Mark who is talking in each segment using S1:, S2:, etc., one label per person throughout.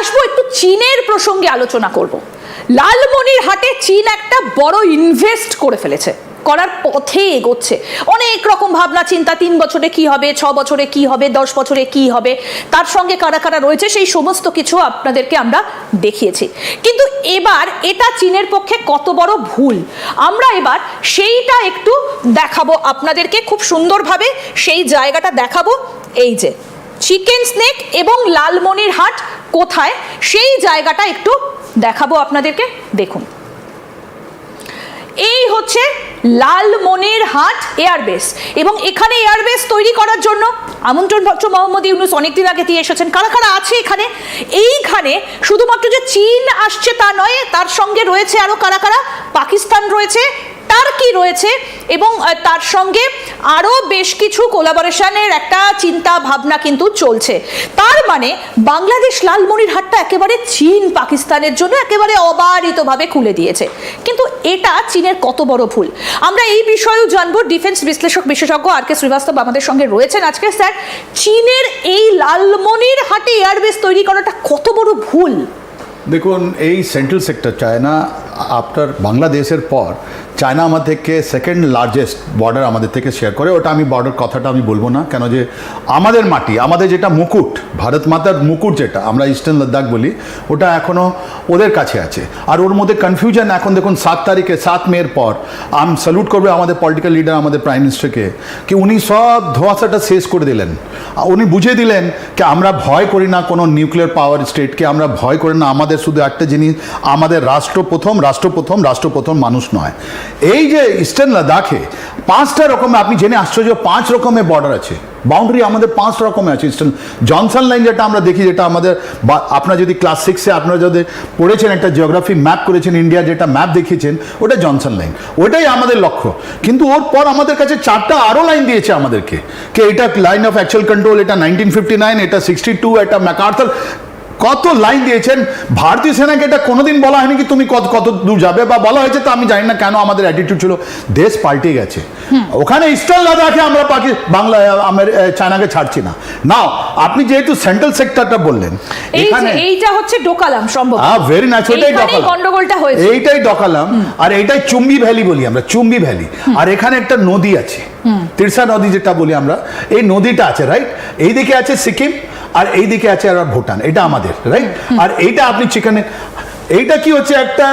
S1: আসব, একটু চীনের প্রসঙ্গে আলোচনা করব। লালমনির হাটে চীন একটা বড় ইনভেস্ট করে ফেলেছে। করার পথে এগোচ্ছে। অনেক রকম ভাবনা, চিন্তা, তিন বছরে কি হবে, ছ বছরে কি হবে, দশ বছরে কি হবে, তার সঙ্গে কারা কারা রয়েছে, সেই সমস্ত কিছু আপনাদেরকে আমরা দেখিয়েছি। কিন্তু এবার এটা চীনের পক্ষে কত বড় ভুল? আমরা এবার সেইটা একটু দেখাবো আপনাদেরকে, খুব সুন্দরভাবে সেই জায়গাটা দেখাবো। এই যে চিকেন স্নেক এবং লালমনির হাট কোথায়? সেই জায়গাটা একটু দেখাবো আপনাদেরকে। দেখুন। এই হচ্ছে লালমনির হাট এয়ারবেস এবং এখানে এয়ারবেস তৈরি করার জন্য আমন্ত্রণ পত্র মোহাম্মদ ইউনুস অনেকদিন আগে দিয়ে এসেছেন। কারা কারা আছে এখানে? এইখানে শুধুমাত্র যে চীন আসছে তা নয়, তার সঙ্গে রয়েছে আরও কারা কারা? পাকিস্তান রয়েছে, টার্কি রয়েছে এবং তার সঙ্গে আরও বেশ কিছু কোলাবোরেশনের একটা চিন্তা ভাবনা কিন্তু চলছে। তার মানে বাংলাদেশ লালমনির হাটটা একেবারে চীন পাকিস্তানের জন্য একেবারে অবারিতভাবে খুলে দিয়েছে। কিন্তু এটা চীনের কত বড় ভুল? আমরা এই বিষয়েও জানব। ডিফেন্স বিশ্লেষক বিশেষজ্ঞ আর কে শ্রীবাস্তব আমাদের সঙ্গে রয়েছেন আজকে। স্যার, চীনের এই লালমনির হাটে এয়ারবেস তৈরি করাটা কত বড় ভুল?
S2: দেখুন, এই সেন্ট্রাল সেক্টর চায়না আফটার বাংলাদেশের পর চায়না আমার থেকে সেকেন্ড লার্জেস্ট বর্ডার আমাদের থেকে শেয়ার করে। ওটা আমি বর্ডার কথাটা আমি বলব না, কেন যে আমাদের মাটি, আমাদের যেটা মুকুট, ভারত মাতার মুকুট যেটা, আমরা ইস্টার্ন লাদাখ বলি, ওটা এখনও ওদের কাছে আছে। আর ওর মধ্যে কনফিউশন এখন দেখুন সাত তারিখে, সাত মের পর, আম স্যালুট করবে আমাদের পলিটিক্যাল লিডার আমাদের প্রাইম মিনিস্টারকে কি উনি সব ধোয়াশাটা শেষ করে দিলেন। উনি বুঝিয়ে দিলেন কি আমরা ভয় করি না কোনো নিউক্লিয়ার পাওয়ার স্টেটকে আমরা ভয় করি না, আমাদের শুধু একটা জিনিস, আমাদের রাষ্ট্র প্রথম রাষ্ট্র প্রথম রাষ্ট্র প্রথম মানুষ নয়। এই যে ইস্টার্ন লাদাখে পাঁচটা রকমের আপনি জেনে আশ্চর্য, পাঁচ রকমের বর্ডার আছে। বাউন্ডারি আমাদের পাঁচ রকমের আছে, ইস্টার্ন। জনসন লাইন যেটা আমরা দেখি, যেটা আমাদের আপনারা যদি ক্লাস সিক্সে আপনারা যদি পড়েছেন একটা জিওগ্রাফি ম্যাপ করেছেন ইন্ডিয়া যেটা ম্যাপ দেখিয়েছেন, ওটা জনসন লাইন ওটাই আমাদের লক্ষ্য। কিন্তু ওর পর আমাদের কাছে চারটা আরও লাইন দিয়েছে আমাদেরকে। কে এটা লাইন অফ অ্যাকচুয়াল কন্ট্রোল এটা নাইনটিন ফিফটি নাইন এটা সিক্সটি টু এটা ম্যাকার্থার কত লাইন দিয়েছেন? ভারতীয় সেনাকে এটা কোনোদিন বলা হয়নি কি তুমি কত কত দূর যাবে বা বলা হয়েছে তো আমি জানি না কেন আমাদের অ্যাটিটিউড ছিল দেশ পাল্টে গেছে। ওখানে ইস্টার্ন লাদাখে আমরা পাকি বাংলা আমের চায়নাকে ছাড়ছি না। নাও আপনি যেহেতু সেন্ট্রাল সেক্টরটা বললেন
S1: এইটা হচ্ছে ডোকালাম সম্ভব হ্যাঁ
S2: ভেরি নাইস
S1: এইখানেই
S2: ডকালাম।
S1: গন্ডগোলটা হয়েছে।
S2: এইটাই ডকালাম আর এইটাই চুম্বি ভ্যালি বলি আমরা চুম্বি ভ্যালি। আর এখানে একটা নদী আছে তিরসা নদী যেটা বলি আমরা এই নদীটা আছে রাইট এই দিকে আছে সিকিম আর এই দিকে আছে আর ভুটান এটা আমাদের রাইট আর এইটা আপনি চিকেনে এইটা কি হচ্ছে একটা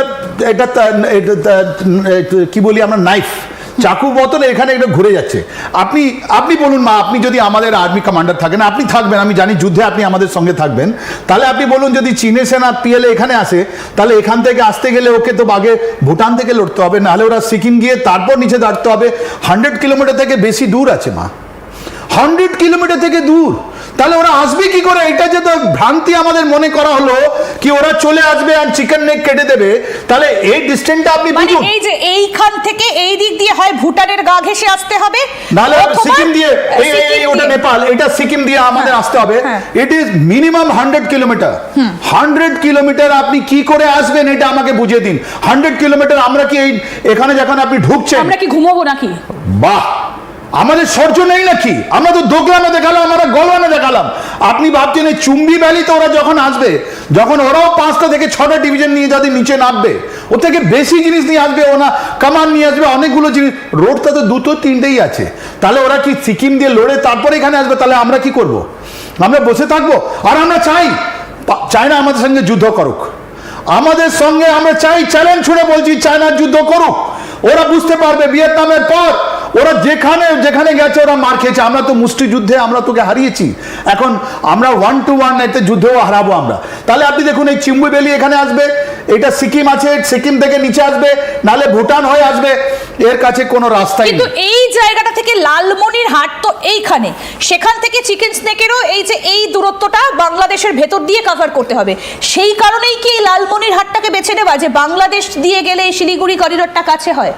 S2: এটা কি বলি আমরা নাইফ চাকু বোতল এখানে এটা ঘুরে যাচ্ছে। আপনি আপনি বলুন মা আপনি যদি আমাদের আর্মি কমান্ডার থাকেন আপনি থাকবেন আমি জানি যুদ্ধে আপনি আমাদের সঙ্গে থাকবেন তাহলে আপনি বলুন যদি চীনের সেনা পিএলএ এখানে আসে তাহলে এখান থেকে আসতে গেলে ওকে তো আগে ভুটান থেকে লড়তে হবে নাহলে ওরা সিকিম গিয়ে তারপর নিচে দাঁড়তে হবে। হান্ড্রেড কিলোমিটার থেকে বেশি দূর আছে মা। হান্ড্রেড কিলোমিটার থেকে দূর। তাহলে ওরা আসবে কি করে? এটা যে তো ভ্রান্তি আমাদের মনে করা হলো কি ওরা চলে আসবে আর চিকেন নেক কেটে দেবে। তাহলে এই ডিস্টেন্সটা আপনি
S1: মানে
S2: বুঝুন।
S1: এই যে এইখান থেকে এই দিক দিয়ে হয় ভুটানের গা ঘেসে আসতে হবে
S2: নাহলে সিকিম দিয়ে এই এই- ওটা নেপাল এটা সিকিম দিয়ে আমাদের
S1: হ্যাঁ,
S2: আসতে হবে। It is minimum hundred kilometre hundred kilometre আপনি কি করে আসবেন এটা আমাকে বুঝিয়ে দিন। হান্ড্রেড কিলোমিটার আমরা কি এই এখানে যখন আপনি ঢুকছেন
S1: আমরা কি ঘুমাবো নাকি?
S2: বাহ! আমাদের সহ্য নেই নাকি? আমরা তো দোকলামে দেখালাম, আমরা গলওয়ানে দেখালাম। আপনি ভাবছেন এই চুম্বি ভ্যালিতে ওরা যখন আসবে, যখন ওরাও পাঁচটা থেকে ছটা ডিভিশন নিয়ে যাদের নিচে নামবে ও থেকে বেশি জিনিস নিয়ে আসবে, ওনা কামান নিয়ে আসবে, অনেকগুলো জিনিস। রোডটা তো দুটো তিনটেই আছে। তাহলে ওরা কি সিকিম দিয়ে লড়ে তারপরে এখানে আসবে? তাহলে আমরা কি করব? আমরা বসে থাকব? আর আমরা চাই চায়না আমাদের সঙ্গে যুদ্ধ করুক। আমাদের সঙ্গে আমরা চাই চ্যালেঞ্জ ছুড়ে বলছি চায়নার যুদ্ধ করুক। ওরা বুঝতে পারবে, ভিয়েতনামের পর ওরা যেখানে যেখানে গেছে ওরা মার খেয়েছে। আমরা তো মুষ্টিযুদ্ধে আমরা তোকে হারিয়েছি। এখন আমরা ওয়ান টু ওয়ান এতে যুদ্ধেও হারাবো আমরা। তাহলে আপনি দেখুন এই চিম্বু বেলি এখানে আসবে। এটা সিকিম আছে সিকিম থেকে নিচে আসবে নালে ভুটান হয়ে আসবে এর কাছে কোনো রাস্তাই
S1: কিন্তু এই জায়গাটা থেকে লালমনির হাট তো এইখানে। সেখান থেকে চিকেন স্নেকেরও এই যে এই দূরত্বটা বাংলাদেশের ভেতর দিয়ে কভার করতে হবে। সেই কারণেই কি লালমনির হাটটাকে বেছে নেওয়া? যে বাংলাদেশ দিয়ে গেলে এই শিলিগুড়ি করিডোরটা কাছে হয়।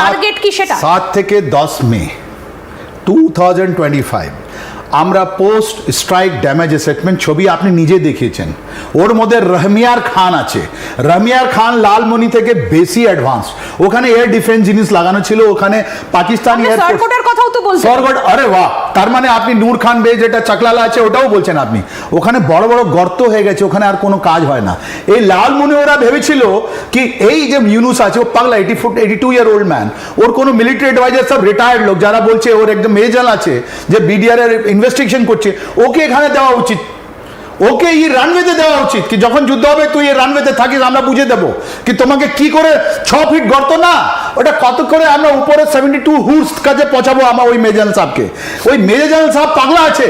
S1: টার্গেট কি সেটা?
S2: সাত থেকে দশ May two thousand twenty five আমরা পোস্ট স্ট্রাইক ড্যামেজ অ্যাসেসমেন্ট ছবি আপনি নিজে দেখিয়েছেন। ওর মধ্যে রহমিয়ার খান আছে। রহমিয়ার খান লালমনি থেকে বেশি অ্যাডভান্স ওখানে এয়ার ডিফেন্স জিনিস লাগানো ছিল ওখানে পাকিস্তানি
S1: কথাও তো বলছেন।
S2: আরে বাহ! তার মানে আপনি নূর খান বে যেটা চাকলালা আছে ওটাও বলছেন আপনি। ওখানে বড় বড় গর্ত হয়ে গেছে ওখানে আর কোনো কাজ হয় না। এই লালমনি ওরা ভেবেছিল কি এই যে ইউনুস আছে ও পাগলা eighty foot eighty two year old man ওর কোনো মিলিটারি অ্যাডভাইজার সব রিটায়ার্ড লোক যারা বলছে ওর একদম মেজাল আছে যে বিডিআর এর ইনভেস্টিগেশন করছে। ওকে এখানে দেওয়া উচিত। ওকে এই রানওয়েতে দেওয়া উচিত কি যখন যুদ্ধ হবে তুই এই রানওয়েতে থাকিস, আমরা বুঝে দেবো। কি তোমাকে কি করে ছ ফিট গর্ত না? ওটা কত করে আমরা উপরে সেভেন্টি টু হুর্স কাজে পৌঁছাবো আমার ওই মেজান সাহকে ওই মেজান সাহ পাগলা আছে।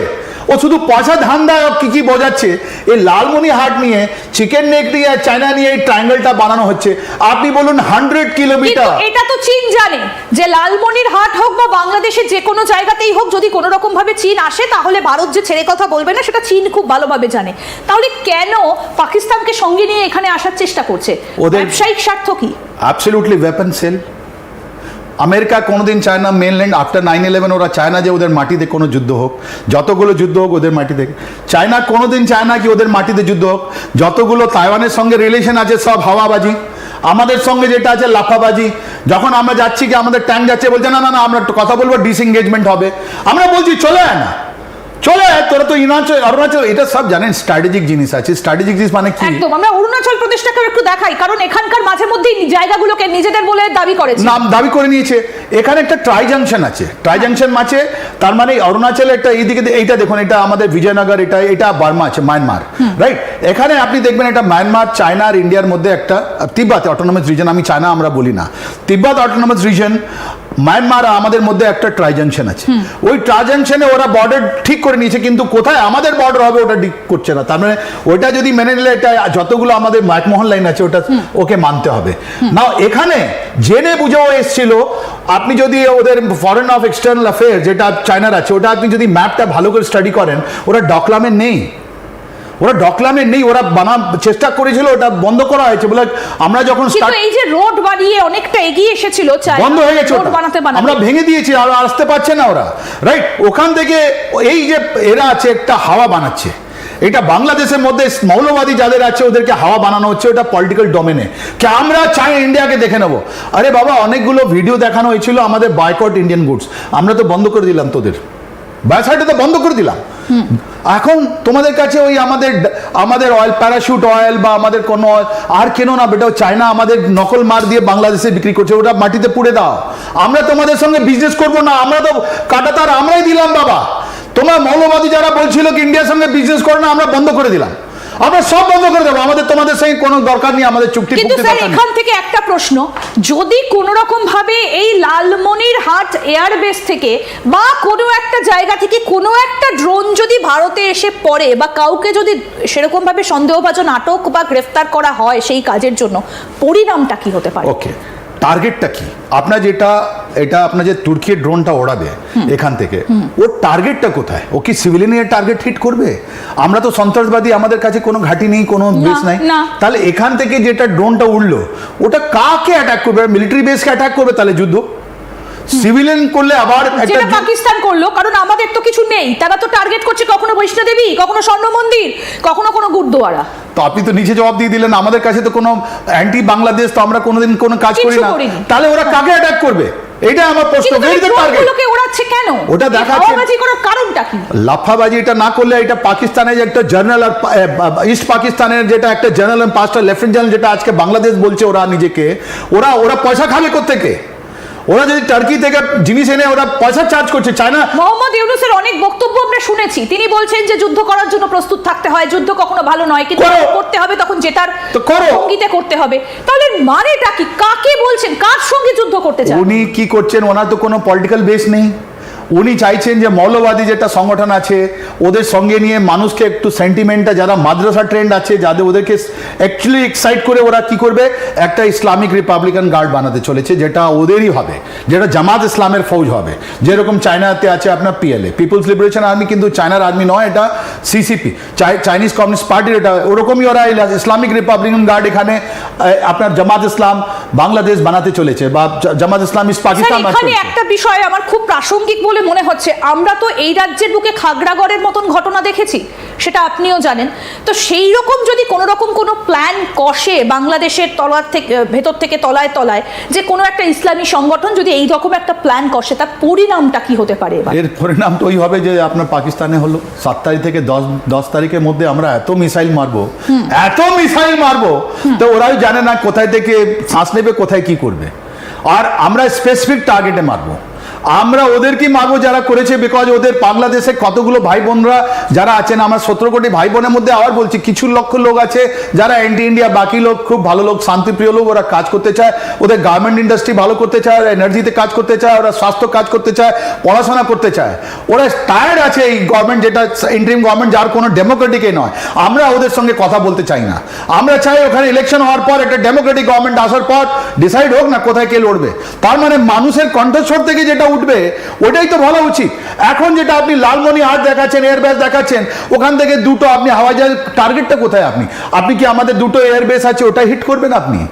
S2: ও শুধু পয়সা ধান দেয় কি কি বোঝাচ্ছে? এই লালমনি হাট নিয়ে চিকেন নেক নিয়ে চায়না নিয়ে এই ট্রায়াঙ্গেলটা বানানো হচ্ছে। আপনি বলুন হান্ড্রেড কিলোমিটার
S1: এটা তো চীন জানে যে লালমনির হাট হোক বা বাংলাদেশের যে কোনো জায়গাতেই হোক যদি কোনো রকম ভাবে চীন আসে তাহলে ভারত যে ছেড়ে কথা বলবে না সেটা চীন খুব ভালোভাবে জানে। তাহলে কেন পাকিস্তানকে সঙ্গে নিয়ে এখানে আসার চেষ্টা করছে?
S2: ওদের-
S1: ব্যবসায়িক স্বার্থ কি?
S2: অ্যাবসলিউটলি ওয়েপন সেল আমেরিকা কোনোদিন চায় না মেনল্যান্ড আফটার নাইন ইলেভেন ওরা চায় না যে ওদের মাটিতে কোনো যুদ্ধ হোক। যতগুলো যুদ্ধ হোক ওদের মাটিতে। চায়না কোনোদিন চায় না কি ওদের মাটিতে যুদ্ধ হোক। যতগুলো তাইওয়ানের সঙ্গে রিলেশন আছে, সব হাওয়াবাজি। আমাদের সঙ্গে যেটা আছে, লাফাবাজি। যখন আমরা যাচ্ছি কি আমাদের ট্যাঙ্ক যাচ্ছে, বলছে, না না না, আমরা একটু কথা বলব ডিসএঙ্গেজমেন্ট হবে। আমরা বলছি, চলে না। চলে তোরা তো হিমাচল অরুণাচল এটা সব জানেন স্ট্র্যাটেজিক জিনিস আছে। স্ট্র্যাটেজিক জিনিস মানে কি?
S1: একদম আমরা অরুণাচল প্রদেশটাকে একটু দেখাই কারণ এখানকার মাঝে মধ্যেই জায়গাগুলোকে নিজেদের বলে দাবি করেছে।
S2: নাম দাবি করে নিয়েছে। এখানে একটা ট্রাই জাংশন আছে। ট্রাই জাংশন আছে তার মানে অরুণাচলে একটা এইদিকে এইটা দেখুন এটা আমাদের বিজয়নগর এটা এটা বার্মা আছে মায়ানমার রাইট এখানে আপনি দেখবেন এটা মায়ানমার চায়না আর ইন্ডিয়ার মধ্যে একটা তিব্বত অটোনমাস রিজন আমি চায়না আমরা বলি না। তিব্বত অটোনমাস রিজন মায়ানমার আমাদের মধ্যে একটা ট্রাই জাংশন আছে ওই ট্রাই জাংশনে ওরা বর্ডার ঠিক করে নিয়েছে কিন্তু কোথায় আমাদের বর্ডার হবে ওটা ঠিক করছে না। তার মানে ওইটা যদি মেনে নিলে এটা যতগুলো আমাদের ম্যাকমোহন লাইন আছে ওটা ওকে মানতে হবে। না এখানে জেনে বুঝেও এসছিল আপনি যদি ওদের ফরেন অফ এক্সটার্নাল অ্যাফেয়ার যেটা চায়নার আছে ওটা আপনি যদি ম্যাপটা ভালো করে স্টাডি করেন ওরা ডকলামে নেই। ওরা ডকলামে নেই ওরা বানা চেষ্টা করেছিল ওটা বন্ধ করা হয়েছে বলে আমরা যখন
S1: কিন্তু এই যে রোড বানিয়ে অনেকটা এগিয়ে এসেছিল
S2: বন্ধ হয়ে গেছে
S1: রোড বানাতে বানাতে।
S2: আমরা ভেঙে দিয়েছি আর আসতে পারছে না ওরা। রাইট ওখান থেকে এই যে এরা আছে একটা হাওয়া বানাচ্ছে। এটা বাংলাদেশের মধ্যে মৌলবাদী যাদের আছে ওদেরকে হাওয়া বানানো হচ্ছে ওটা পলিটিক্যাল ডোমেনে কে আমরা চাই ইন্ডিয়াকে দেখে নেব। আরে বাবা অনেকগুলো ভিডিও দেখানো হয়েছিল আমাদের বয়কট ইন্ডিয়ান গুডস আমরা তো বন্ধ করে দিলাম তোদের। ব্যবসাটা তো বন্ধ করে দিলাম। এখন তোমাদের কাছে ওই আমাদের আমাদের অয়েল প্যারাশুট অয়েল বা আমাদের কোনো অয়েল আর কেন না বেটাও চায়না আমাদের নকল মার দিয়ে বাংলাদেশে বিক্রি করছে, ওটা মাটিতে পুড়ে দাও। আমরা তোমাদের সঙ্গে বিজনেস করব না, আমরা তো কাটাতার আমরাই দিলাম বাবা। তোমার মৌলবাদী যারা বলছিল কি ইন্ডিয়ার সঙ্গে বিজনেস করো না, আমরা বন্ধ করে দিলাম। আমরা সব বন্ধ করে দেবো। আমাদের তোমাদের সঙ্গে কোনো দরকার নেই আমাদের চুক্তি
S1: কিন্তু স্যার এখান থেকে একটা প্রশ্ন। যদি কোনো রকম ভাবে এই লালমনির হাট এয়ারবেস থেকে বা কোনো একটা জায়গা থেকে কোনো একটা ড্রোন যদি ভারতে এসে পড়ে বা কাউকে যদি সেরকম ভাবে সন্দেহভাজন আটক বা গ্রেফতার করা হয় সেই কাজের জন্য পরিণামটা কি হতে পারে?
S2: ওকে টার্গেটটা কি? আপনার যেটা এটা আপনার যে তুর্কির ড্রোনটা ওড়াবে এখান থেকে ওর টার্গেটটা কোথায়? ও কি সিভিলিয়ানের টার্গেট হিট করবে? আমরা তো সন্ত্রাসবাদী আমাদের কাছে কোনো ঘাঁটি নেই কোনো বেস নাই। তাহলে এখান থেকে যেটা ড্রোনটা উঠল ওটা কাকে অ্যাটাক করবে? মিলিটারি বেসকে অ্যাটাক করবে তাহলে যুদ্ধ? সিভিলিয়ান করলে আবার
S1: যেটা পাকিস্তান করল কারণ আমাদের তো কিছু নেই। তারা তো টার্গেট করছে কখনো বৈষ্ণোদেবী কখনো স্বর্ণ মন্দির কখনো কোনো গুরুদুয়ারা।
S2: তো আপনি তো নিচে জবাব দিয়ে দিলেন আমাদের কাছে তো কোনো অ্যান্টি বাংলাদেশ তো আমরা কোনোদিন কোনো কাজ করি না। তাহলে ওরা কাকে অ্যাটাক করবে? এটা আমার প্রশ্ন?
S1: ড্রোনগুলোকে ওড়াচ্ছে কেন?
S2: ওটা দেখাচ্ছে-
S1: করার কারণটা কি?
S2: লাফাবাজি এটা না করলে এটা পাকিস্তানের একটা জার্নাল আর ইস্ট পাকিস্তানের যেটা একটা জার্নাল পাঁচটা লেফটেন্ট জার্নাল যেটা আজকে বাংলাদেশ বলছে ওরা নিজেকে ওরা ওরা পয়সা খাবে থেকে ওরা যদি টার্কি থেকে জিনিস এনে ওরা পয়সা চার্জ করছে চায় না
S1: মোহাম্মদ ইউনুসের অনেক বক্তব্য আমরা শুনেছি। তিনি বলছেন যে যুদ্ধ করার জন্য প্রস্তুত থাকতে হয়। যুদ্ধ কখনো ভালো নয় কিন্তু করতে হবে তখন জেতার
S2: তো করো।
S1: ভঙ্গিতে করতে হবে। তাহলে মানেটা কি? কাকে বলছেন? কার সঙ্গে যুদ্ধ করতে চান?
S2: উনি কি করছেন? ওনার তো কোনো পলিটিক্যাল বেস নেই। উনি চাইছেন যে মৌলবাদী যেটা সংগঠন আছে ওদের সঙ্গে নিয়ে মানুষকে একটু সেন্টিমেন্টটা যারা মাদ্রাসা ট্রেন্ড আছে যাদের ওদেরকে অ্যাকচুয়ালি এক্সাইট করে ওরা কি করবে একটা ইসলামিক রিপাবলিকান গার্ড বানাতে চলেছে যেটা ওদেরই হবে যেটা জামাত ইসলামের ফৌজ হবে যেরকম চায়নাতে আছে আপনার পিএলএ পিপলস লিবারেশন আর্মি কিন্তু চায়নার আর্মি নয় এটা সিসিপি চাইনিজ কমিউনিস্ট পার্টির এটা ওরকমই ওরা ইসলামিক রিপাবলিকান গার্ড এখানে আপনার জামাত ইসলাম বাংলাদেশ বানাতে চলেছে বা জামাত ইসলাম
S1: ইস
S2: পাকিস্তান।
S1: একটা বিষয় আমার খুব প্রাসঙ্গিক বলে মনে হচ্ছে আমরা তো এই রাজ্যের বুকে খাগড়াগড়ের মতন ঘটনা দেখেছি সেটা আপনিও জানেন। তো সেই রকম যদি কোনো রকম কোনো প্ল্যান কষে বাংলাদেশের তলার থেকে ভেতর থেকে তলায় তলায় যে কোনো একটা ইসলামী সংগঠন যদি এই রকম একটা প্ল্যান কষে তার পরিণামটা কি হতে পারে
S2: এর পরিণাম তো ওই হবে যে আপনার পাকিস্তানে হলো। সাত তারিখ থেকে দশ দশ তারিখের মধ্যে আমরা এত মিসাইল মারবো এত মিসাইল মারবো তো ওরাই জানে না কোথায় থেকে শ্বাস নেবে কোথায় কি করবে। আর আমরা স্পেসিফিক টার্গেটে মারবো। আমরা ওদেরকে মারবো যারা করেছে? বিকজ ওদের বাংলাদেশে কতগুলো ভাই বোনরা যারা আছেন? আমার সতেরো কোটি ভাই বোনের মধ্যে আবার বলছি, কিছু লক্ষ লোক আছে যারা অ্যান্টি ইন্ডিয়া বাকি লোক খুব ভালো লোক, শান্তিপ্রিয় লোক, ওরা কাজ করতে চায়, ওদের গার্মেন্ট ইন্ডাস্ট্রি ভালো করতে চায়, ওরা এনার্জিতে কাজ করতে চায়, ওরা স্বাস্থ্য কাজ করতে চায়, পড়াশোনা করতে চায়। ওরা টায়ার্ড আছে এই গভর্নমেন্ট যেটা ইন্টারিম গভর্নমেন্ট যার কোনো ডেমোক্রেটিকে নয়। আমরা ওদের সঙ্গে কথা বলতে চাই না। আমরা চাই ওখানে ইলেকশন হওয়ার পর, একটা ডেমোক্রেটিক গভর্নমেন্ট আসার পর ডিসাইড হোক না কোথায় কে লড়বে। তার মানে মানুষের কণ্ঠস্বর থেকে যেটা উঠবে, ওটাই তো ভালো উচিত। এখন যেটা আপনি লালমনি হাট দেখাচ্ছেন এয়ারবেস দেখাচ্ছেন, ওখান থেকে দুটো আপনি হাওয়াই জাহাজ টার্গেটটা কোথায় আপনি? আপনি কি আমাদের দুটো এয়ারবেস আছে ওটা হিট করবেন আপনি?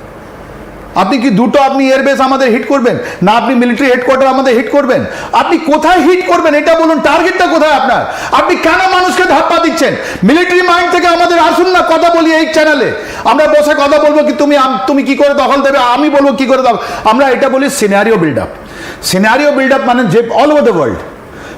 S2: আপনি কি দুটো আপনি এয়ারবেস আমাদের হিট করবেন, না আপনি মিলিটারি হেডকোয়ার্টার আমাদের হিট করবেন? আপনি কোথায় হিট করবেন, এটা বলুন টার্গেটটা কোথায় আপনার? আপনি কেন মানুষকে ধাপ্পা দিচ্ছেন? মিলিটারি মাইন্ড থেকে আমাদের আসুন না, কথা বলি এই চ্যানেলে আমরা বসে কথা বলব কি, তুমি তুমি কি করে দখল দেবে, আমি বলব কি করে দখল আমরা এটা বলি scenario build up scenario build up মানে যে অল ওভার দ্য ওয়ার্ল্ড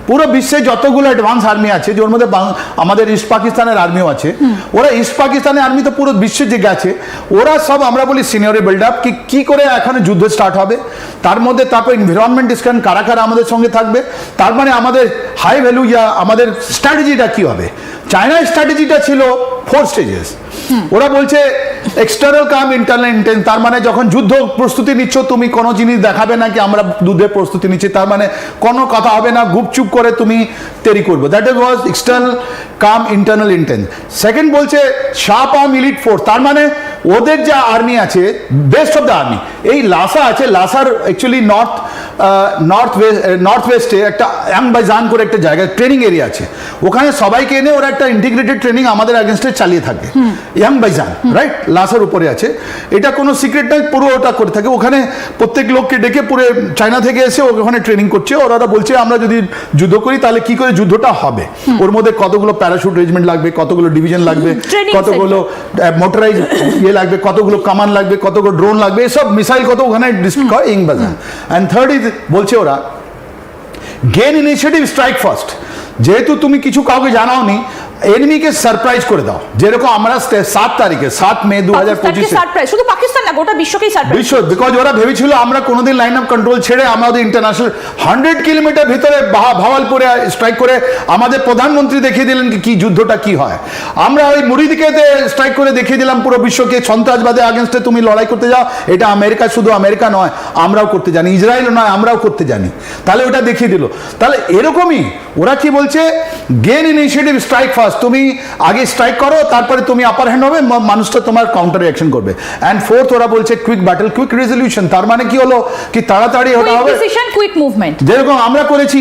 S2: পুরো বিশ্বে যতগুলো অ্যাডভান্স আর্মি আছে যার মধ্যে বাং- আমাদের ইস্ট পাকিস্তানের আর্মিও আছে, ওরা ইস্ট পাকিস্তানের আর্মি তো পুরো বিশ্বে যে গেছে ওরা সব আমরা বলি সিনিয়রে বিল্ড আপ কি কি করে এখানে যুদ্ধ স্টার্ট হবে? তার মধ্যে তারপর এনভিরনমেন্ট ডিসকান কারা কারা আমাদের সঙ্গে থাকবে? তার মানে আমাদের হাই ভ্যালু ইয়া আমাদের স্ট্র্যাটেজিটা কী হবে? চায়নার স্ট্র্যাটেজিটা ছিল ফোর স্টেজেস ওরা বলছে এক্সটার্নাল কাম ইন্টারনাল ইন্টেন তার মানে যখন যুদ্ধ প্রস্তুতি নিচ্ছ, তুমি কোনো জিনিস দেখাবে না কি আমরা যুদ্ধের প্রস্তুতি নিচ্ছি। তার মানে কোনো কথা হবে না, গুপচুপ করে তুমি তৈরি করব। That is was external cum internal intent second বলছে শার্প আর্ম ইলিট ফোর্স তার মানে ওদের যা আর্মি আছে বেস্ট অফ দ্য আর্মি এই লাসা আছে লাসার actually north north west north ওয়েস্টে একটা অ্যাংবাজান করে একটা জায়গা ট্রেনিং এরিয়া আছে। ওখানে সবাইকে এনে ওরা একটা ইন্টিগ্রেটেড ট্রেনিং আমাদের অ্যাগেনস্টে চালিয়ে থাকে। ইয়াং বাইজান রাইট লাসার উপরে আছে। এটা কোনো সিক্রেট নয় পুরো ওটা করে থাকে। ওখানে প্রত্যেক লোককে ডেকে পুরো চায়না থেকে এসে ওখানে ট্রেনিং করছে। ওরা ওরা বলছে আমরা যদি যুদ্ধ করি তাহলে কি করে যুদ্ধটা হবে? ওর মধ্যে কতগুলো প্যারাশুট রেজিমেন্ট লাগবে কতগুলো ডিভিশন লাগবে কতগুলো মোটরাইজ ইয়ে লাগবে, কতগুলো কামান লাগবে, কতগুলো ড্রোন লাগবে, এসব মিসাইল কত ওখানে ডিস্ট্রিক্ট হয় অ্যান্ড থার্ড ইজ বলছে ওরা গেন ইনিশিয়েটিভ স্ট্রাইক ফার্স্ট যেহেতু তুমি কিছু কাউকে জানাওনি এনিমিকে সারপ্রাইজ করে দাও। যেরকম আমরা সাত তারিখে সাত মে দু হাজার পঁচিশে।
S1: সারপ্রাইজ শুধু পাকিস্তান না গোটা বিশ্বকেই সারপ্রাইজ
S2: বিশ্ব বিকজ ওরা ভেবেছিল আমরা কোনোদিন লাইন অফ কন্ট্রোল ছেড়ে আমাদের ইন্টারন্যাশনাল হান্ড্রেড কিলোমিটার ভিতরে ভাওয়ালপুরে স্ট্রাইক করে আমাদের প্রধানমন্ত্রী দেখিয়ে দিলেন কি- যুদ্ধটা কি হয়। আমরা ওই মুড়িদিকে স্ট্রাইক করে দেখিয়ে দিলাম পুরো বিশ্বকে সন্ত্রাসবাদের আগেনস্টে তুমি লড়াই করতে যাও। এটা আমেরিকা শুধু আমেরিকা নয় আমরাও করতে জানি। ইসরায়েলও নয় আমরাও করতে জানি। তাহলে ওটা দেখিয়ে দিল। তাহলে এরকমই ওরা কি বলছে গেন ইনিশিয়েটিভ স্ট্রাইক ফার্স্ট তুমি আগে স্ট্রাইক করো তারপরে তুমি আপার হ্যান্ড হবে মানুষটা তোমার কাউন্টার রিয়াকশন করবে। অ্যান্ড ফোর্থ ওরা বলছে কুইক ব্যাটল কুইক রেজলিউশন তার মানে কি হলো? কি তাড়াতাড়ি ওটা হবে?
S1: ডিসিশন কুইক মুভমেন্ট
S2: যেরকম আমরা করেছি।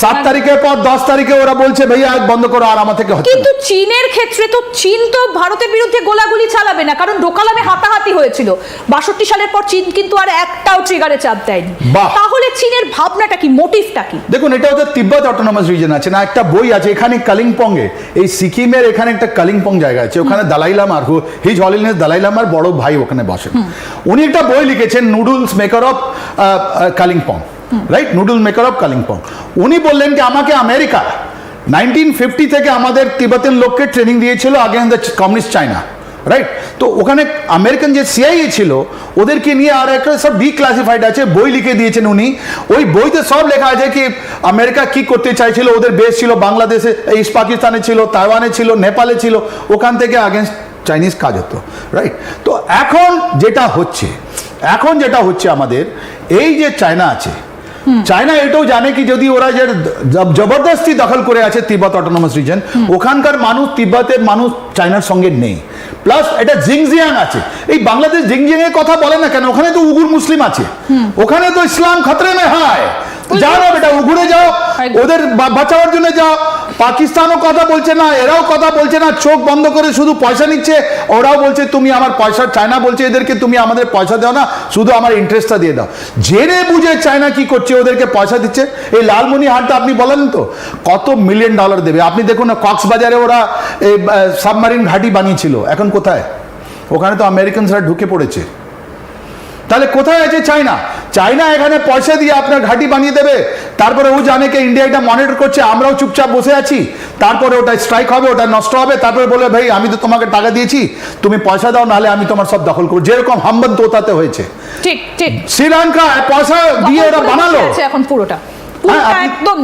S2: সাত তারিখের পর দশ তারিখে ওরা বলছে ভাইয়া আজ বন্ধ করো আর আমার থেকে
S1: কিন্তু চীনের ক্ষেত্রে তো চীন তো ভারতের বিরুদ্ধে গোলাগুলি চালাবে না কারণ ডোকালামে হাতাহাতি হয়েছিল। বাষট্টি সালের পর চীন কিন্তু আর একটাও ট্রিগারে চাপ দেয়নি। তাহলে চীনের ভাবনাটা কি মোটিভটা কি?
S2: দেখুন এটা ওদের তিব্বত অটোনমাস রিজন আছে না একটা বই আছে এখানে কালিম্পং এ এই সিকিমের এখানে একটা কালিম্পং জায়গা আছে ওখানে দালাই লামার হিজ হলিনেস দালাই লামার বড় ভাই ওখানে বসেন। উনি একটা বই লিখেছেন noodles maker of Kalimpong. Right noodle maker of Kalimpong উনি বললেন কি, আমাকে আমেরিকা। নাইনটিন ফিফটি থেকে আমাদের তিব্বতের লোককে ট্রেনিং দিয়েছিল again the communist China right তো ওখানে আমেরিকান যে সিআইএ ছিল, ওদেরকে নিয়ে আর একটা সব ডিক্লাসিফাইড আছে, বই লিখে দিয়েছেন উনি। ওই বইতে সব লেখা আছে কি, আমেরিকা কি করতে চাইছিল? ওদের বেস ছিল বাংলাদেশে ইস্ট পাকিস্তানে ছিল তাইওয়ানে ছিল নেপালে ছিল, ওখান থেকে আগেনস্ট চাইনিজ কাজ হতো। রাইট তো এখন যেটা হচ্ছে, এখন যেটা হচ্ছে আমাদের, এই যে চায়না আছে চায়না এটাও জানে কি যদি ওরা যে জবরদস্তি দখল করে আছে তিব্বত অটোনমাস রিজন ওখানকার মানুষ তিব্বতের মানুষ চায়নার সঙ্গে নেই। প্লাস এটা জিংজিয়াং আছে। এই বাংলাদেশ জিংজিয়াং এর কথা বলে না কেন? ওখানে তো উগুর মুসলিম আছে। ওখানে তো ইসলাম খতরে মে হায়। জানো বেটা, উঘুরে যাও। ওদের বাঁচাবার জন্য যাও। পাকিস্তানও কথা বলছে না, এরাও কথা বলছে না, চোখ বন্ধ করে শুধু পয়সা নিচ্ছে। ওরাও বলছে, তুমি আমার পয়সা, চায়না বলছে এদেরকে, তুমি আমাদের পয়সা দাও না, শুধু আমার ইন্টারেস্টটা দিয়ে দাও। জেনে বুঝে চায়না কি করছে, ওদেরকে পয়সা দিচ্ছে? এই লালমনি হাটটা আপনি বলেন তো, কত মিলিয়ন ডলার দেবে? আপনি দেখুন না, কক্সবাজারে ওরা এই সাবমারিন ঘাঁটি বানিয়েছিল, এখন কোথায়? ওখানে তো আমেরিকানসরা ঢুকে পড়েছে। তাহলে কোথায় আছে চায়না? চায়না এখানে পয়সা দিয়ে আপনার ঘাঁটি বানিয়ে দেবে। তারপরে ও জানে কি ইন্ডিয়া এটা মনিটর করছে আমরাও চুপচাপ বসে আছি। তারপরে ওটা স্ট্রাইক হবে ওটা নষ্ট হবে। তারপরে বলবে ভাই আমি তো তোমাকে টাকা দিয়েছি তুমি পয়সা দাও নাহলে আমি তোমার সব দখল করব। যেরকম হাম্বান তোতাতে হয়েছে।
S1: ঠিক ঠিক।
S2: শ্রীলঙ্কা পয়সা দিয়ে
S1: ওটা
S2: বানালো।
S1: এখন পুরোটা। পুরোটা একদম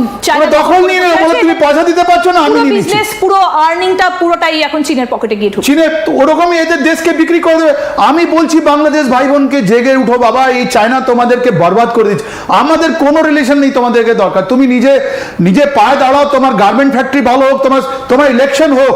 S2: দখল নিয়ে নেবে বলে তুমি পয়সা দিতে পারছ না আমি নিয়ে
S1: বিজনেস পুরো আর্নিংটা পুরোটাই এখন চীনের পকেটে গিয়ে ঢুকছে।
S2: চীনে ওরকমই এদের দেশকে বিক্রি করে দেবে। আমি বলছি বাংলাদেশ ভাই বোনকে জেগে উঠো বাবা এই চায়না তোমাদেরকে বরবাদ করে দিচ্ছে। আমাদের কোনো রিলেশন নেই তোমাদেরকে দরকার। তুমি নিজে নিজে পায়ে দাঁড়াও তোমার গার্মেন্ট ফ্যাক্টরি ভালো হোক তোমার তোমার ইলেকশন হোক।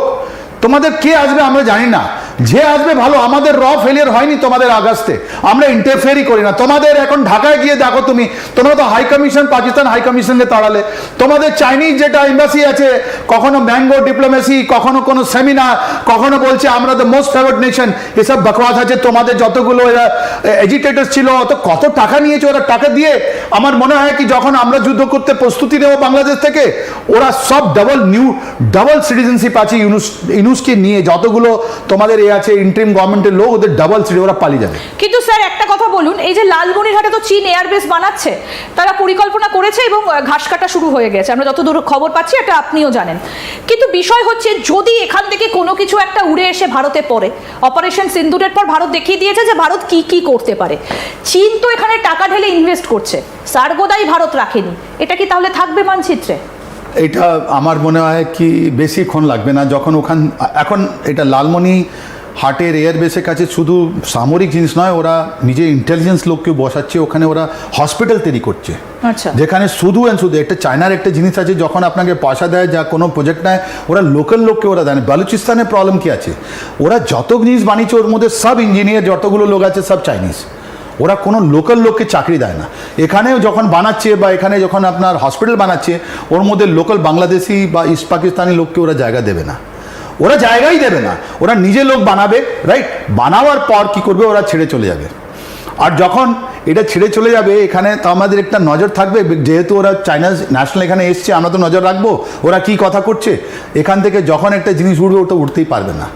S2: তোমাদের কে আসবে আমরা জানি না। যে আসবে ভালো, আমাদের র ফেলিয়ার হয়নি তোমাদের আগাস্তে। আমরা ইন্টারফেয়ারই করি না। তোমাদের এখন ঢাকায় গিয়ে দেখো তুমি, তোমরা তো হাই কমিশন পাকিস্তান হাই কমিশনকে তাড়ালে। তোমাদের চাইনিজ যেটা এম্বাসি আছে, কখনো ম্যাঙ্গো ডিপ্লোমেসি কখনো কোনো সেমিনার কখনো বলছে আমরা দ্য মোস্ট ফেভার্ড নেশন এসব বকওয়াস আছে, তোমাদের যতগুলো এরা ছিল, অত কত টাকা নিয়েছে ওরা টাকা দিয়ে? আমার মনে হয় কি, যখন আমরা যুদ্ধ করতে প্রস্তুতি নেব বাংলাদেশ থেকে, ওরা সব ডাবল নিউ ডাবল সিটিজেনশিপ আছে ইউনুস ইউনুসকে নিয়ে যতগুলো তোমাদের এ আছে ইন্টারিম গভর্নমেন্টের লোক, ওদের ডাবল সিটি ওরা পালিয়ে যাবে।
S1: কিন্তু স্যার, একটা কথা বলুন, এই যে লালমনিরহাটে তো চীন এয়ারবেস বানাচ্ছে, তারা পরিকল্পনা করেছে এবং ঘাস কাটা শুরু হয়ে গেছে। আমরা যতদূর খবর পাচ্ছি, এটা আপনিও জানেন। কিন্তু বিষয় হচ্ছে, যদি এখান থেকে কোনো কিছু একটা উড়ে এসে ভারতে পড়ে অপারেশন সিন্দুরের পর ভারত দেখিয়ে দিয়েছে যে ভারত কি কি করতে পারে। চীন তো এখানে টাকা ঢেলে ইনভেস্ট করছে। সার্গোদাই ভারত রাখেনি। এটা কি তাহলে থাকবে মানচিত্রে?
S2: এটা আমার মনে হয় কি বেশিক্ষণ লাগবে না। যখন ওখান এখন এটা লালমনি হাটের এয়ারবেসের কাছে শুধু সামরিক জিনিস নয় ওরা নিজে ইন্টেলিজেন্স লোককে বসাচ্ছে ওখানে ওরা হসপিটাল তৈরি করছে।
S1: আচ্ছা।
S2: যেখানে শুধু অ্যান্ড শুধু একটা চায়নার একটা জিনিস আছে যখন আপনাকে পয়সা দেয় যা কোনো প্রজেক্ট নেয় ওরা লোকাল লোককে ওরা দেয় বালুচিস্তানের প্রবলেম কী আছে? ওরা যত জিনিস বানিয়েছে ওর মধ্যে সব ইঞ্জিনিয়ার যতগুলো লোক আছে সব চাইনিজ ওরা কোনো লোকাল লোককে চাকরি দেয় না। এখানেও যখন বানাচ্ছে বা এখানে যখন আপনার হসপিটাল বানাচ্ছে, ওর মধ্যে লোকাল বাংলাদেশি বা ইস্ট পাকিস্তানি লোককে ওরা জায়গা দেবে না। ওরা জায়গাই দেবে না। ওরা নিজে লোক বানাবে রাইট বানাবার পর কি করবে? ওরা ছেড়ে চলে যাবে। আর যখন এটা ছেড়ে চলে যাবে, এখানে তো আমাদের একটা নজর থাকবে, যেহেতু ওরা চাইনা ন্যাশনাল এখানে এসছে, আমরা তো নজর রাখব, ওরা কি কথা করছে? এখান থেকে যখন একটা জিনিস উঠবে ওটা উঠতেই পারবে না।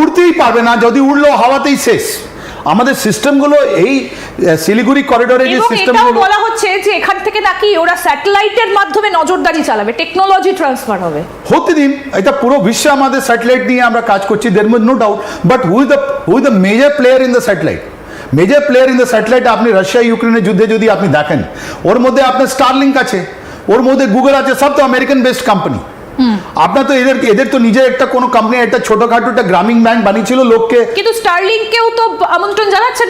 S2: উঠতেই পারবে না, যদি উঠল হাওয়াতেই শেষ। আমাদের সিস্টেমগুলো এই শিলিগুড়ি করিডোরে যে সিস্টেমগুলো
S1: বলা হচ্ছে যে এখান থেকে নাকি ওরা স্যাটেলাইটের মাধ্যমে নজরদারি চালাবে টেকনোলজি ট্রান্সফার হবে।
S2: হতে দিন এটা পুরো বিশ্বে আমাদের স্যাটেলাইট নিয়ে আমরা কাজ করছি there no doubt but who the who the major player in the satellite major player in the satellite আপনি রাশিয়া ইউক্রেনের যুদ্ধে যদি আপনি দেখেন ওর মধ্যে আপনার স্টারলিংক আছে ওর মধ্যে গুগল আছে সব তো আমেরিকান বেসড কোম্পানি আপনার তো এদের এদের তো নিজের একটা কোনো কোম্পানি একটা ছোটখাটো একটা গ্রামীণ ব্যাংক বানিয়েছিল লোককে।
S1: কিন্তু স্টারলিংকেও তো আমন্ত্রণ জানাচ্ছেন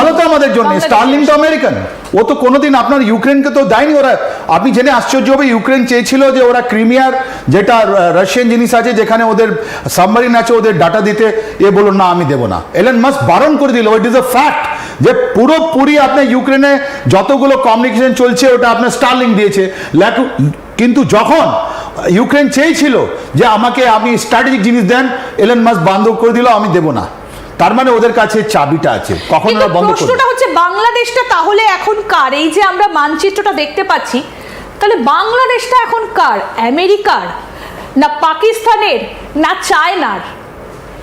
S2: ভালো তো আমাদের জন্য। স্টারলিং তো আমেরিকান। ও তো কোনোদিন আপনার ইউক্রেনকে তো দেয়নি। ওরা আপনি জেনে আশ্চর্য হবে ইউক্রেন চেয়েছিল যে ওরা ক্রিমিয়ার যেটা রাশিয়ান জিনিস আছে যেখানে ওদের সাবমারিন আছে ওদের ডাটা দিতে। এ বলুন না আমি দেবো না। এলেন মাস বারণ করে দিল ইট ইজ আ ফ্যাক্ট যে পুরোপুরি আপনার ইউক্রেনে যতগুলো কমিউনিকেশন চলছে ওটা আপনার স্টারলিং দিয়েছে। কিন্তু যখন ইউক্রেন চেয়েছিল যে আমাকে আপনি স্ট্র্যাটেজিক জিনিস দেন এলেন মাস বন্ধ করে দিল আমি দেব না। তার মানে ওদের কাছে চাবিটা আছে। কখন ওরা বন্ধ করবে
S1: প্রশ্নটা হচ্ছে বাংলাদেশটা তাহলে এখন কার? এই যে আমরা মানচিত্রটা দেখতে পাচ্ছি তাহলে বাংলাদেশটা এখন কার? আমেরিকার? না পাকিস্তানের? না চায়নার?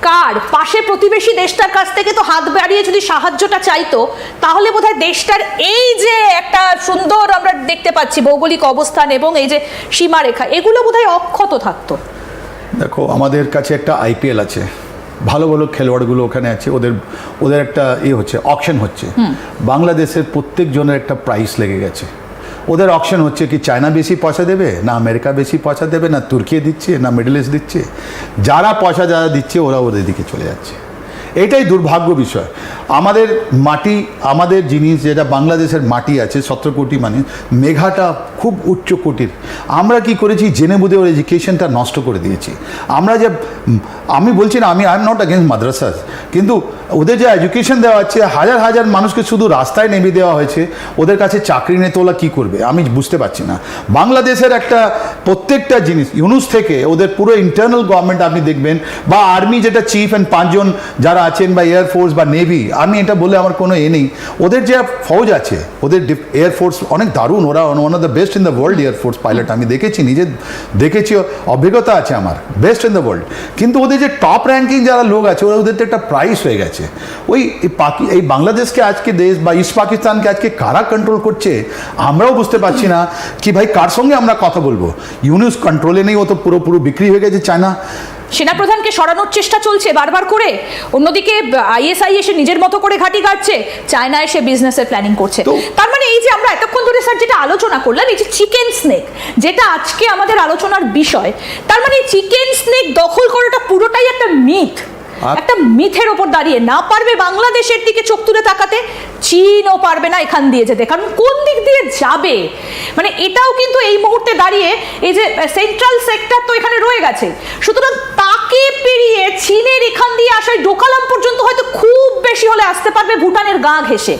S1: কার? পাশে প্রতিবেশী দেশটার কাছ থেকে তো হাত বাড়িয়ে যদি সাহায্যটা চাইতো তাহলে বোধহয় দেশটার এই যে একটা সুন্দর আমরা দেখতে পাচ্ছি ভৌগোলিক অবস্থান এবং এই যে সীমারেখা এগুলো বোধহয় অক্ষত থাকতো।
S2: দেখো আমাদের কাছে একটা আইপিএল আছে। ভালো ভালো খেলোয়াড়গুলো ওখানে আছে। ওদের ওদের একটা ইয়ে হচ্ছে অকশন হচ্ছে। বাংলাদেশের প্রত্যেক জনের একটা প্রাইস লেগে গেছে। ওদের অপশন হচ্ছে কি চায়না বেশি পয়সা দেবে, না আমেরিকা বেশি পয়সা দেবে, না তুর্কি দিচ্ছে, না মিডল ইস্ট দিচ্ছে। যারা পয়সা যারা দিচ্ছে, ওরা ওদের দিকে চলে যাচ্ছে। এটাই দুর্ভাগ্য বিষয়। আমাদের মাটি, আমাদের জিনিস যেটা বাংলাদেশের মাটি আছে, সতেরো কোটি মানে মেঘাটা খুব উচ্চ কোটির। আমরা কি করেছি? জেনে বুঝে ওর এডুকেশনটা নষ্ট করে দিয়েছি। আমরা যে, আমি বলছি না, আমি I am not against madrasas, কিন্তু ওদের যে এডুকেশন দেওয়া হচ্ছে হাজার হাজার মানুষকে শুধু রাস্তায় নেমে দেওয়া হয়েছে, ওদের কাছে চাকরি নেই তো ওরা কী করবে? আমি বুঝতে পারছি না। বাংলাদেশের একটা প্রত্যেকটা জিনিস, ইউনুস থেকে ওদের পুরো ইন্টারনাল গভর্নমেন্ট আপনি দেখবেন, বা আর্মি যেটা চিফ অ্যান্ড পাঁচজন যারা আছেন, বা এয়ারফোর্স বা নেভি আমি এটা বলে আমার কোনো এ নেই। ওদের যে ফৌজ আছে, ওদের এয়ারফোর্স অনেক দারুণ, ওরা one of the best in the world air force pilot আমি দেখেছি, নিজে দেখেছি, অভিজ্ঞতা আছে আমার বেস্ট ইন দ্য ওয়ার্ল্ড কিন্তু ওদের যে টপ র্যাঙ্কিং যারা লোক আছে, ওরা ওদের তো একটা প্রাইস হয়ে গেছে। ওই পাকি, এই বাংলাদেশকে আজকে দেশ বা ইস্ট পাকিস্তানকে আজকে কারা কন্ট্রোল করছে, আমরাও বুঝতে পারছি না, কি ভাই কার সঙ্গে আমরা কথা বলব? ইউনিস কন্ট্রোলে নেই, ও তো পুরো পুরো বিক্রি হয়ে গেছে চায়না
S1: সেনাপ্রধানকে সরানোর চেষ্টা চলছে বারবার করে। অন্যদিকে আইএসআই এসে নিজের মতো করে ঘাটি কাটছে। চায়না এসে বিজনেসের প্ল্যানিং করছে। তার মানে এই যে আমরা এতক্ষণ ধরে স্যার যেটা আলোচনা করলাম এই যে চিকেন স্নেক যেটা আজকে আমাদের আলোচনার বিষয় তার মানে চিকেন স্নেক দখল করাটা পুরোটাই একটা মিথ একটা মিথের ওপর দাঁড়িয়ে না পারবে বাংলাদেশের দিকে চোখ তুলে তাকাতে, চীনও পারবে না এখান দিয়ে যেতে। কারণ কোন দিক দিয়ে যাবে? মানে এটাও কিন্তু এই মুহূর্তে দাঁড়িয়ে এই যে সেন্ট্রাল সেক্টর তো এখানে রয়ে গেছে। সুতরাং তাকে পেরিয়ে চীনের এখান দিয়ে আসায় ডোকালাম পর্যন্ত হয়তো খুব বেশি হলে আসতে পারবে ভুটানের গা ঘেসে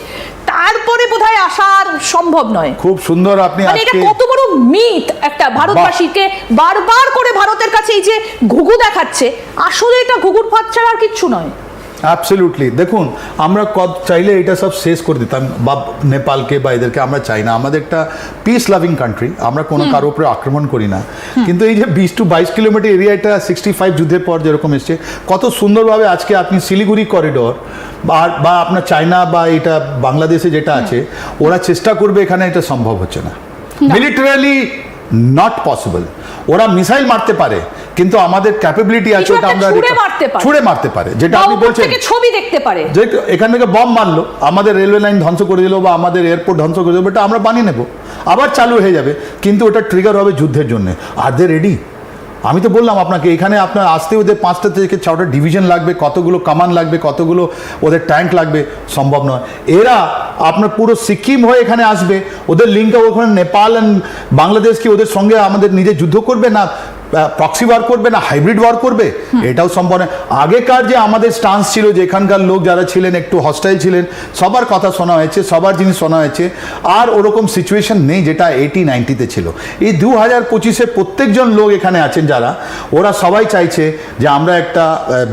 S1: তারপরে বোধহয় আসার সম্ভব নয়।
S2: খুব সুন্দর আপনি
S1: মানে এটা কত বড় মিথ একটা ভারতবাসীকে বারবার করে ভারতের কাছে এই যে ঘুঘু দেখাচ্ছে। আসলে এটা ঘুঘুর ফাঁদ ছাড়া আর কিচ্ছু নয়।
S2: অ্যাবসলিউটলি দেখুন আমরা কত চাইলে এটা সব শেষ করে দিতাম। বা নেপালকে বা এদেরকে আমরা চাই না। আমাদের একটা পিস লাভিং কান্ট্রি আমরা কোনো কারোর উপরে আক্রমণ করি না। কিন্তু এই যে বিশ টু বাইশ কিলোমিটার এরিয়াটা সিক্সটি ফাইভ যুদ্ধের পর যেরকম এসছে কত সুন্দরভাবে আজকে আপনি শিলিগুড়ি করিডোর বা বা আপনার চায়না বা এটা বাংলাদেশে যেটা আছে ওরা চেষ্টা করবে এখানে এটা সম্ভব হচ্ছে না। মিলিটারিলি নট পসিবল ওরা মিসাইল মারতে পারে কিন্তু আমাদের ক্যাপাবিলিটি আছে ওটা আমরা
S1: ছুঁড়ে মারতে পারে।
S2: ছুঁড়ে মারতে পারে যেটা আপনি বলছেন
S1: থেকে ছবি দেখতে পারে?
S2: যে এখান থেকে বম মারলো আমাদের রেলওয়ে লাইন ধ্বংস করে দিল বা আমাদের এয়ারপোর্ট ধ্বংস করে দিল এটা আমরা বানিয়ে নেব। আবার চালু হয়ে যাবে কিন্তু ওটা ট্রিগার হবে যুদ্ধের জন্য। আর দে রেডি আমি তো বললাম আপনাকে, এখানে আপনার আসতে ওদের পাঁচটা থেকে ছটা ডিভিশন লাগবে, কতগুলো কামান লাগবে, কতগুলো ওদের ট্যাঙ্ক লাগবে, সম্ভব নয়। এরা আপনার পুরো সিকিম হয়ে এখানে আসবে, ওদের লিঙ্কটা ওখানে নেপাল অ্যান্ড বাংলাদেশ কি ওদের সঙ্গে আমাদের নিজে যুদ্ধ করবে না? প্রক্সি ওয়ার করবে না হাইব্রিড ওয়ার করবে? এটাও সম্ভব নয়। আগেকার যে আমাদের স্টান্স ছিল, যে এখানকার লোক যারা ছিলেন, একটু হস্টাইল ছিলেন, সবার কথা শোনা হয়েছে, সবার জিনিস শোনা হয়েছে। আর ওরকম সিচুয়েশন নেই যেটা এইটি নাইনটিতে ছিল। এই দু হাজার পঁচিশে প্রত্যেকজন লোক এখানে আছেন যারা, ওরা সবাই চাইছে যে আমরা একটা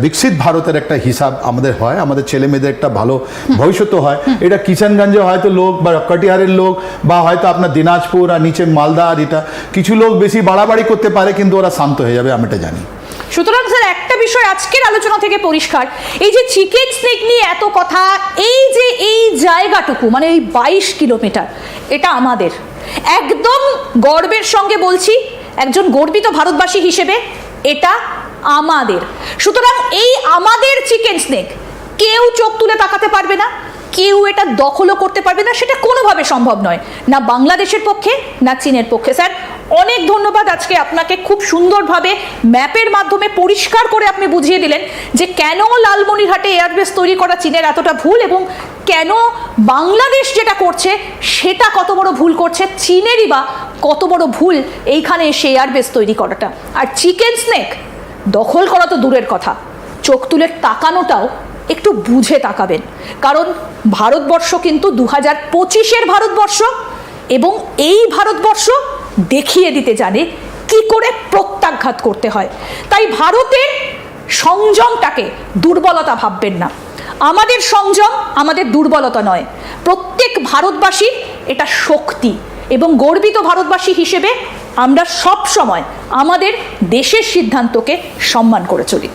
S2: বিকশিত ভারতের একটা হিসাব আমাদের হয়, আমাদের ছেলে মেয়েদের একটা ভালো ভবিষ্যৎ হয়। এটা কিষানগঞ্জে হয়তো লোক বা কাটিহারের লোক, বা হয়তো আপনার দিনাজপুর আর নিচে মালদা আর এটা, কিছু লোক বেশি বাড়াবাড়ি করতে পারে, কিন্তু ওরা শান্ত হয়ে যাবে, আমি এটা জানি।
S1: সুতরাং স্যার, একটা বিষয় আজকের আলোচনা থেকে পরিষ্কার। এই যে চিকেন স্নেক নিয়ে এত কথা, এই যে এই জায়গাটুকু মানে এই বাইশ কিলোমিটার, এটা আমাদের। একদম গর্বের সঙ্গে বলছি, একজন গর্বিত ভারতবাসী হিসেবে এটা আমাদের। সুতরাং এই আমাদের চিকেন স্নেক, কেউ চোখ তুলে তাকাতে পারবে না, কেউ এটা দখলও করতে পারবে না, সেটা কোনোভাবে সম্ভব নয়, না বাংলাদেশের পক্ষে, না চীনের পক্ষে। স্যার অনেক ধন্যবাদ আজকে আপনাকে খুব সুন্দরভাবে ম্যাপের মাধ্যমে পরিষ্কার করে আপনি বুঝিয়ে দিলেন যে কেন লালমনিরহাটে এয়ারবেস তৈরি করা চীনের এতটা ভুল এবং কেন বাংলাদেশ যেটা করছে সেটা কত বড় ভুল করছে, চীনেরই বা কত বড় ভুল এইখানে এসে এয়ারবেস তৈরি করাটা। আর চিকেন স্নেক দখল করা তো দূরের কথা। চোখ তুলে তাকানোটাও একটু বুঝে তাকাবেন। কারণ ভারতবর্ষ কিন্তু দু হাজার পঁচিশের ভারতবর্ষ এবং এই ভারতবর্ষ দেখিয়ে দিতে জানে কি করে প্রত্যাঘাত করতে হয়। তাই ভারতের সংযমটাকে দুর্বলতা ভাববেন না। আমাদের সংযম আমাদের দুর্বলতা নয়। প্রত্যেক ভারতবাসীর এটা শক্তি এবং গর্বিত ভারতবাসী হিসেবে আমরা সব সময় আমাদের দেশের সিদ্ধান্তকে সম্মান করে চলি।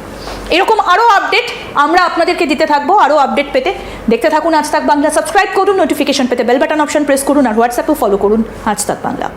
S1: এরকম আরও আপডেট আমরা আপনাদেরকে দিতে থাকব, আরও আপডেট পেতে। দেখতে থাকুন আজ তাক বাংলা। সাবস্ক্রাইব করুন, নোটিফিকেশন পেতে বেল বাটন অপশন প্রেস করুন আর হোয়াটসঅ্যাপেও ফলো করুন আজ তাক বাংলা।